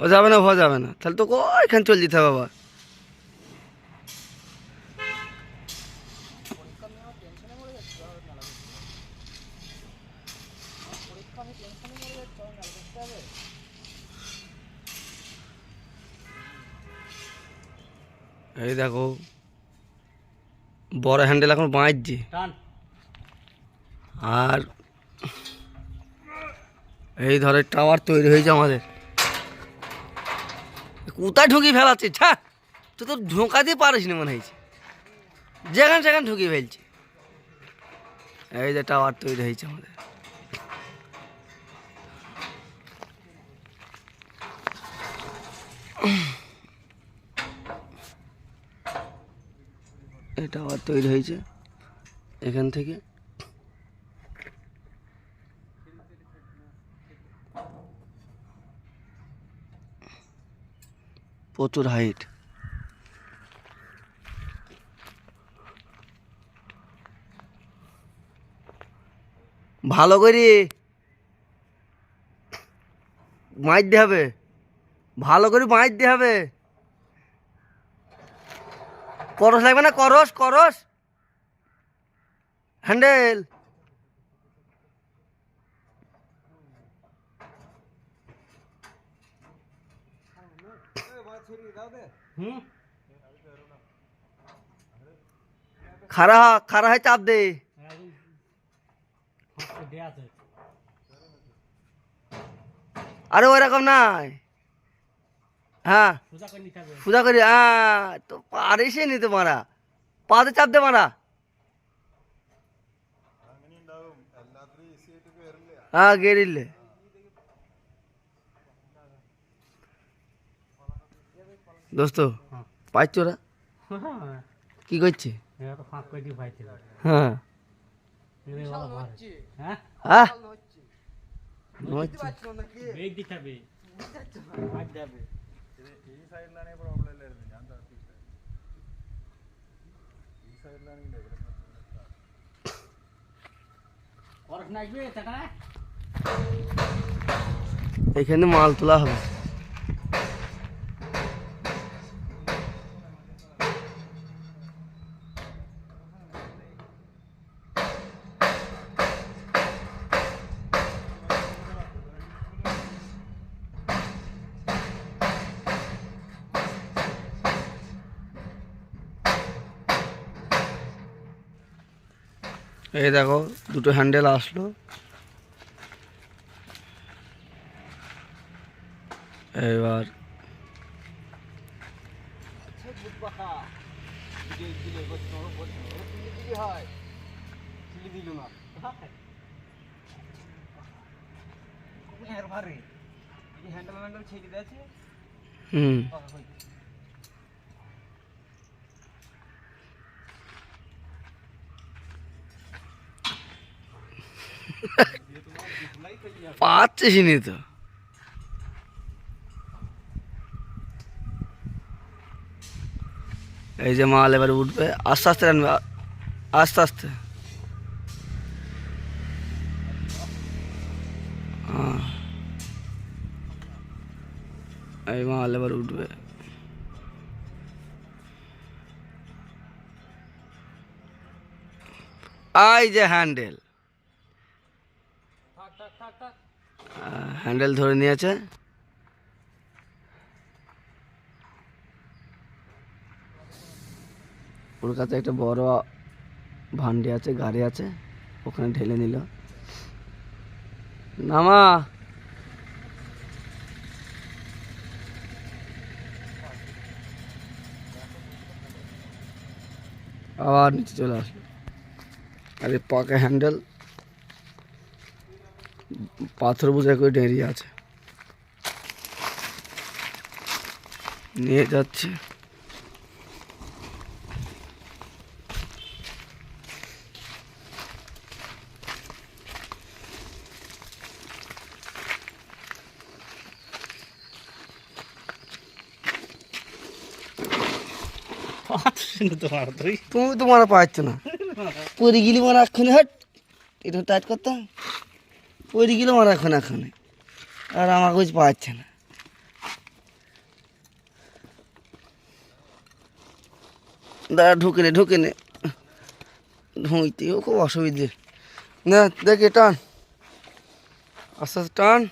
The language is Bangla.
ও যাবে না হওয়া যাবে না। তাহলে তো এখানে চল যেতে হবে বাবা এই দেখো বড় হ্যান্ডেল এখন বাঁচছে আর এই ধরে টাওয়ার তৈরি হয়েছে আমাদের। কোথায় ঢুকি ফেলাচ্ছে, ছা, তুই তো ঢোকাতে পারিস না মনে হয়েছে। যেখানে সেখানে ঢুকিয়ে ফেলছে। এই যে টাওয়ার তৈরি হয়েছে আমাদের। এই টাওয়ার তৈরি হয়েছে, এখান থেকে। প্রচুর হাইট ভালো করে। মাইতে হবে। ভালো করে মাইতে হবে। করস লাগবে না? করস করস। হ্যান্ডেল খারা খারা হয় চাপ দে। আরে ওইরকম নাই। হ্যাঁ। সোজা করে নিতে হবে। পূজা করি হ্যাঁ তো পারিস নি তো মারা। পাতে চাপ দে মারা। হ্যাঁ গেরিলে। দোস্ত হ্যাঁ। পাইছ ওরা হ্যাঁ। কি করছে? হ্যাঁ। এখানে মাল তোলা হবে। এই দেখো দুটো হ্যান্ডেল আসলো। এবার হুম। পাচ্ছিস নি তো। এই যে মাল এবার উঠবে, আস্তে আস্তে আনবে আ- আস্তে আস্তে। হ্যাঁ। এই মাল এবার উঠবে। আই যে হ্যান্ডেল। হ্যান্ডেল ধরে নিয়েছে। ওর কাছে একটা বড় ভান্ডি আছে, গাড়ি আছে, ওখানে ঢেলে নিল। নামা। আবার নিচে চলে আসলো। আরে পাকা হ্যান্ডেল। পাথর বোঝাই করে ডেরিয়ে আছে। নিয়ে যাচ্ছে। তুমি তো মারা পাচ্ছ না। পরে গিলি মারা এক্ষণে হাট। এটা টাইট করতাম পড়িগুলো আমার এখন এখানে। আর আমার কিছু পাচ্ছে না। দাঁড়া, ঢুকে নে ঢুকে নে। ঢুঁইতেও খুব অসুবিধে। না, দেখে, টান। আস্তে আস্তে টান।